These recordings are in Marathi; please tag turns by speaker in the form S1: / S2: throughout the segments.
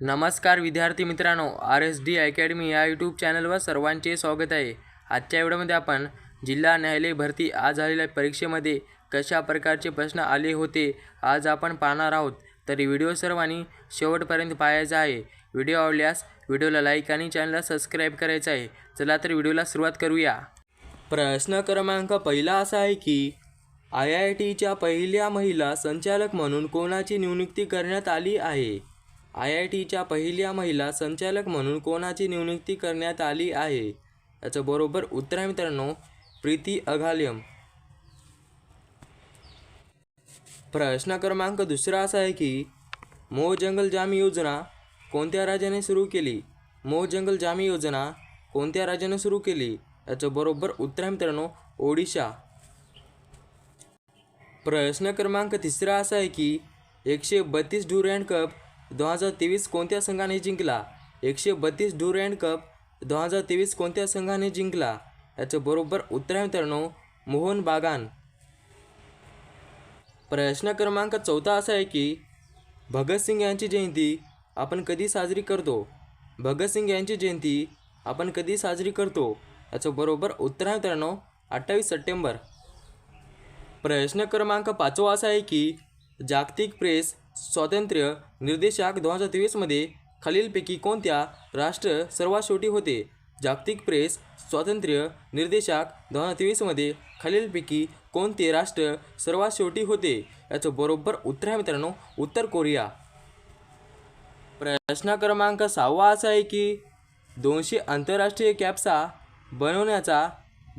S1: नमस्कार विद्यार्थी मित्रांनो आर एस डी अकॅडमी या यूट्यूब चॅनलवर सर्वांचे स्वागत आहे. आजच्या व्हिडिओमध्ये आपण जिल्हा न्यायालय भरती आज झालेल्या परीक्षेमध्ये कशा प्रकारचे प्रश्न आले होते आज आपण पाहणार आहोत. तरी व्हिडिओ सर्वांनी शेवटपर्यंत पाहायचा आहे. व्हिडिओ आवडल्यास व्हिडिओला लाईक आणि चॅनलला सबस्क्राईब करायचं आहे. चला तर व्हिडिओला सुरुवात करूया. प्रश्न क्रमांक पहिला असा आहे की आय आय टीच्या पहिल्या महिला संचालक म्हणून कोणाची नियुक्ती करण्यात आली आहे? आय आय टीच्या पहिल्या महिला संचालक म्हणून कोणाची नियुक्ती करण्यात आली आहे? याचं बरोबर उत्तर आहे मित्रांनो प्रीती अघालियम. प्रश्न क्रमांक दुसरा असा आहे की मोह जंगल जाम योजना कोणत्या राज्याने सुरू केली? मोह जंगल जाम योजना कोणत्या राज्याने सुरू केली? याचं बरोबर उत्तर आहे मित्रांनो ओडिशा. प्रश्न क्रमांक तिसरा असा आहे की एकशे बत्तीस ड्युरँड कप दोन हजार तेवीस कोणत्या संघाने जिंकला? एकशे बत्तीस ड्युरँड कप. दोन हजार तेवीस कोणत्या संघाने जिंकला? याचं बरोबर उत्तर आहे मित्रांनो मोहन बागान. प्रश्न क्रमांक चौथा असा आहे की भगतसिंग यांची जयंती आपण कधी साजरी करतो? भगतसिंग यांची जयंती आपण कधी साजरी करतो? याचं बरोबर उत्तर आहे मित्रांनो अठ्ठावीस सप्टेंबर. प्रश्न क्रमांक पाचवा असा आहे की जागतिक प्रेस स्वातंत्र्य निर्देशाक दोन हजार तेवीसमध्ये खालीलपैकी कोणत्या राष्ट्र सर्वात शेवटी होते? जागतिक प्रेस स्वातंत्र्य निर्देशाक दोन हजार तेवीसमध्ये खालीलपैकी कोणते राष्ट्र सर्वात शेवटी होते? याचं बरोबर उत्तर आहे मित्रांनो उत्तर कोरिया. प्रश्न क्रमांक सहावा असा आहे की दोनशे आंतरराष्ट्रीय कॅप्सा बनवण्याचा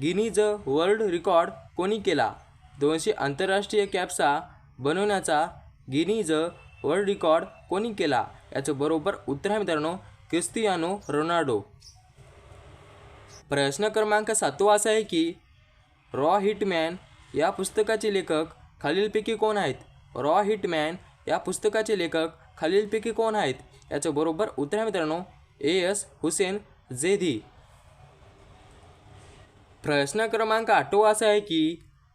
S1: गिनीज वर्ल्ड रेकॉर्ड कोणी केला? दोनशे आंतरराष्ट्रीय कॅप्सा बनवण्याचा गिनीज वर्ल्ड रेकॉर्ड कोणी केला? याचं बरोबर उत्तर आहे मित्रांनो क्रिस्तियानो रोनाल्डो. प्रश्न क्रमांक सातवा असा आहे की रॉ हिटमॅन या पुस्तकाचे लेखक खालीलपैकी कोण आहेत? रॉ हिटमॅन या पुस्तकाचे लेखक खालीलपैकी कोण आहेत? याचं बरोबर उत्तर आहे मित्रांनो ए एस हुसेन जेधी प्रश्न क्रमांक आठवा असा आहे की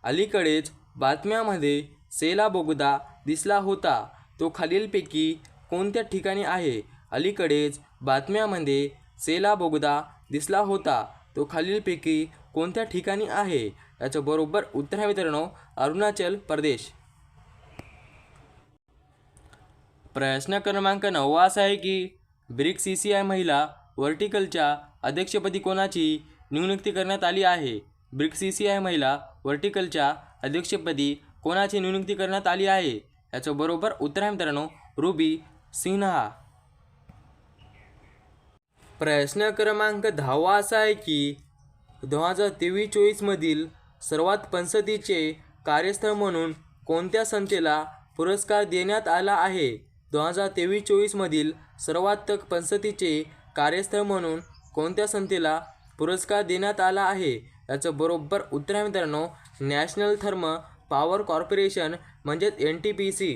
S1: अलीकडेच बातम्यामध्ये सेला बोगदा दिसला होता. तो खालीलपैकी कोणत्या ठिकाणी आहे? अलीकडेच बातम्यामध्ये सेला बोगदा दिसला होता. तो खालीलपैकी कोणत्या ठिकाणी आहे? याचं बरोबर उत्तर आहे मित्रांनो अरुणाचल प्रदेश. प्रश्न क्रमांक नववा असा आहे की ब्रिक्स सी सी आय महिला वर्टिकलच्या अध्यक्षपदी कोणाची नियुक्ती करण्यात आली आहे? ब्रिक्स सी सी आय महिला वर्टिकलच्या अध्यक्षपदी कोणाची नियुक्ती करण्यात आली आहे? याचं बरोबर उत्तर आहे मित्रांनो रुबी सिन्हा. प्रश्न क्रमांक दहावा असा आहे की दोन हजार तेवीस चोवीसमधील सर्वात पसंतीचे कार्यस्थळ म्हणून कोणत्या संस्थेला पुरस्कार देण्यात आला आहे? दोन हजार तेवीस चोवीसमधील सर्वात पंसतीचे कार्यस्थळ म्हणून कोणत्या संस्थेला पुरस्कार देण्यात आला आहे? याचं बरोबर उत्तर आहे मित्रांनो नॅशनल थर्म पॉवर कॉर्पोरेशन म्हणजेच एन टी पी सी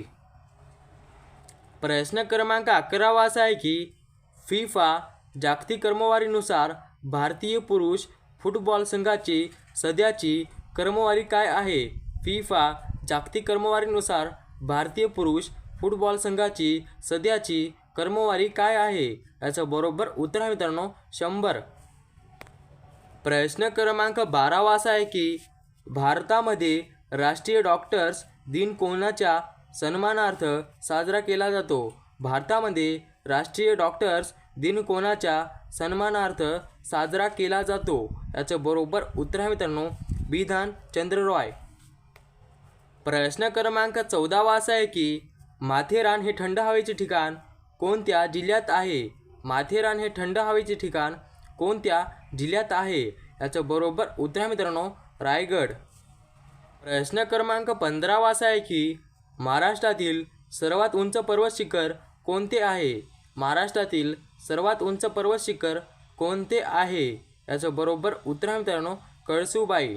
S1: प्रश्न क्रमांक अकरावा असा आहे की फिफा जागतिक क्रमवारीनुसार भारतीय पुरुष फुटबॉल संघाची सध्याची क्रमवारी काय आहे? फिफा जागतिक क्रमवारीनुसार भारतीय पुरुष फुटबॉल संघाची सध्याची क्रमवारी काय आहे? याचं बरोबर उत्तर आहे मित्रांनो शंभर. प्रश्न क्रमांक बारावा असा आहे की भारतामध्ये राष्ट्रीय डॉक्टर्स दिन कोणाच्या सन्मानार्थ साजरा केला जातो? भारतामध्ये राष्ट्रीय डॉक्टर्स दिन कोणाच्या सन्मानार्थ साजरा केला जातो? याचं बरोबर उत्तर आहे मित्रांनो बिधान चंद्र रॉय प्रश्न क्रमांक चौदावा असा आहे की माथेरान हे थंड हवेचे ठिकाण कोणत्या जिल्ह्यात आहे? माथेरान हे थंड हवेचे ठिकाण कोणत्या जिल्ह्यात आहे? याचं बरोबर उत्तर आहे मित्रांनो रायगड. प्रश्न क्रमांक पंधरावा असा आहे की महाराष्ट्रातील सर्वात उंच पर्वत शिखर कोणते आहे? महाराष्ट्रातील सर्वात उंच पर्वत शिखर कोणते आहे? याचं बरोबर उत्तर मित्रांनो कळसूबाई.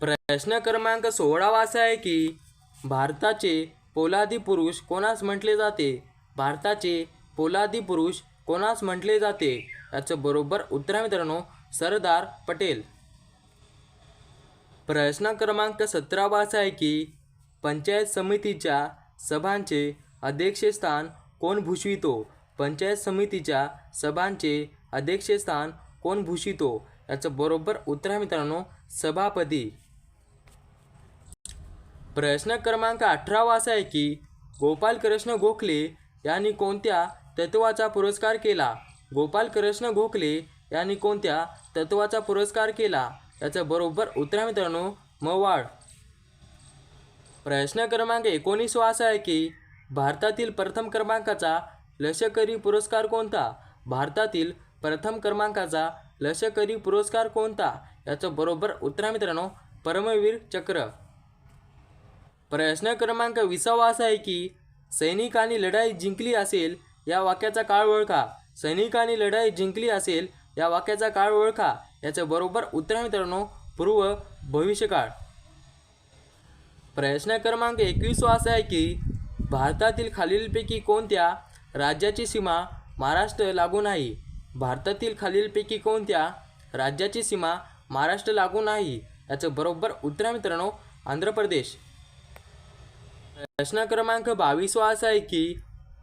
S1: प्रश्न क्रमांक सोळावा असा आहे की भारताचे पोलादी पुरुष कोणास म्हटले जाते? भारताचे पोलादी पुरुष कोणास म्हटले जाते? याचं बरोबर उत्तर मित्रांनो सरदार पटेल. प्रश्न क्रमांक सतरावा असा आहे की पंचायत समितीच्या सभांचे अध्यक्षस्थान कोण भूषवितो? पंचायत समितीच्या सभांचे अध्यक्षस्थान कोण भूषवितो? याचं बरोबर उत्तर आहे मित्रांनो सभापती. प्रश्न क्रमांक अठरावा असा आहे की गोपालकृष्ण गोखले यांनी कोणत्या तत्वाचा पुरस्कार केला? गोपालकृष्ण गोखले यांनी कोणत्या तत्वाचा पुरस्कार केला? याचं बरोबर उत्तर आहे मित्रांनो मवाळ. प्रश्न क्रमांक एकोणीसवा असा आहे की भारतातील प्रथम क्रमांकाचा लष्करी पुरस्कार कोणता? भारतातील प्रथम क्रमांकाचा लष्करी पुरस्कार कोणता? याचं बरोबर उत्तर आहे मित्रांनो परमवीर चक्र. प्रश्न क्रमांक विसावा असा आहे की सैनिकांनी लढाई जिंकली असेल या वाक्याचा काळ ओळखा. सैनिकांनी लढाई जिंकली असेल या वाक्याचा काळ ओळखा. याचं बरोबर उत्तर मित्रांनो पूर्व भविष्यकाळ. प्रश्न क्रमांक एकवीसवा असा आहे की भारतातील खालीलपैकी कोणत्या राज्याची सीमा महाराष्ट्र लागू नाही? भारतातील खालीलपैकी कोणत्या राज्याची सीमा महाराष्ट्र लागू नाही? याचं बरोबर उत्तर मित्रांनो आंध्र प्रदेश. प्रश्न क्रमांक बावीसवा असा आहे की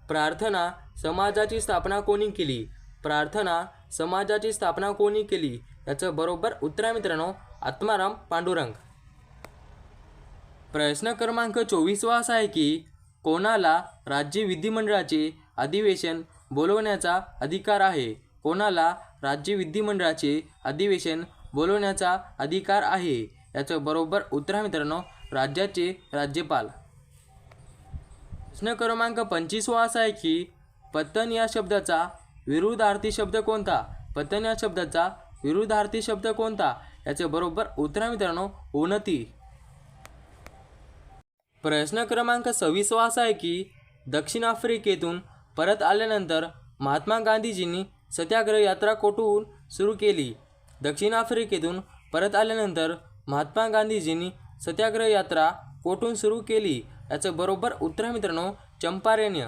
S1: प्रार्थना समाजाची स्थापना कोणी केली? प्रार्थना समाजाची स्थापना कोणी केली? याचं बरोबर उत्तर आहे मित्रांनो आत्माराम पांडुरंग. प्रश्न क्रमांक चोवीसवा असा आहे की कोणाला राज्य विधिमंडळाचे अधिवेशन बोलवण्याचा अधिकार आहे? कोणाला राज्य विधिमंडळाचे अधिवेशन बोलवण्याचा अधिकार आहे? याचं बरोबर उत्तर आहे मित्रांनो राज्याचे राज्यपाल. प्रश्न क्रमांक पंचवीसवा असा आहे की पतन या शब्दाचा विरुद्धार्थी शब्द कोणता? पतन या शब्दाचा विरुद्धार्थी शब्द कोणता? याचे बरोबर उत्तर मित्रांनो उन्नती. प्रश्न क्रमांक सव्वीसवा असा आहे की दक्षिण आफ्रिकेतून परत आल्यानंतर महात्मा गांधीजींनी सत्याग्रह यात्रा कोठून सुरू केली? दक्षिण आफ्रिकेतून परत आल्यानंतर महात्मा गांधीजींनी सत्याग्रह यात्रा कोठून सुरू केली? याचं बरोबर उत्तर मित्रांनो चंपारण्य.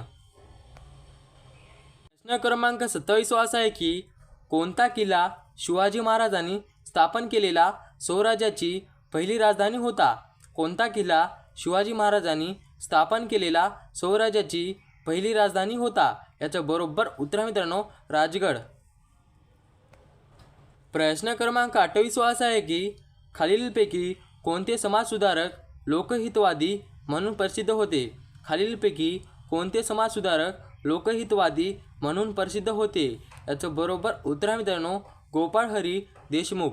S1: प्रश्न क्रमांक सत्तावीसवा असा आहे की कोणता किल्ला शिवाजी महाराजांनी स्थापन केलेला स्वराज्याची पहिली राजधानी होता? कोणता किल्ला शिवाजी महाराजांनी स्थापन केलेला स्वराज्याची पहिली राजधानी होता? याच्या बरोबर उत्तर मित्रांनो राजगड. प्रश्न क्रमांक अठ्ठावीसवा असा आहे की खालीलपैकी कोणते समाजसुधारक लोकहितवादी म्हणून प्रसिद्ध होते? खालीलपैकी कोणते समाजसुधारक लोकहितवादी म्हणून प्रसिद्ध होते. याचं बरोबर उत्तर मित्रांनो गोपाळ हरी देशमुख.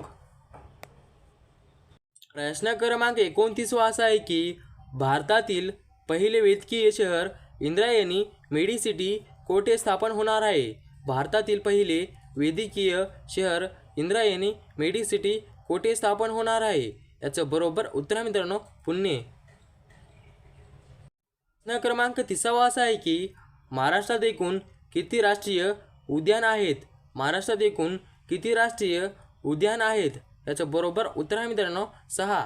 S1: प्रश्न क्रमांक एकोणतीसवा असा आहे की भारतातील पहिले वैद्यकीय शहर इंद्रायणी मेडिसिटी कोठे स्थापन होणार आहे? भारतातील पहिले वेदकीय शहर इंद्रायणी मेडिसिटी कोठे स्थापन होणार आहे? याचं बरोबर उत्तर मित्रांनो पुणे. प्रश्न क्रमांक तिसावा असा आहे की महाराष्ट्रात एकूण किती राष्ट्रीय उद्यान आहेत? महाराष्ट्रात एकूण किती राष्ट्रीय उद्यान आहेत? याचं बरोबर उत्तर आहे मित्रांनो सहा.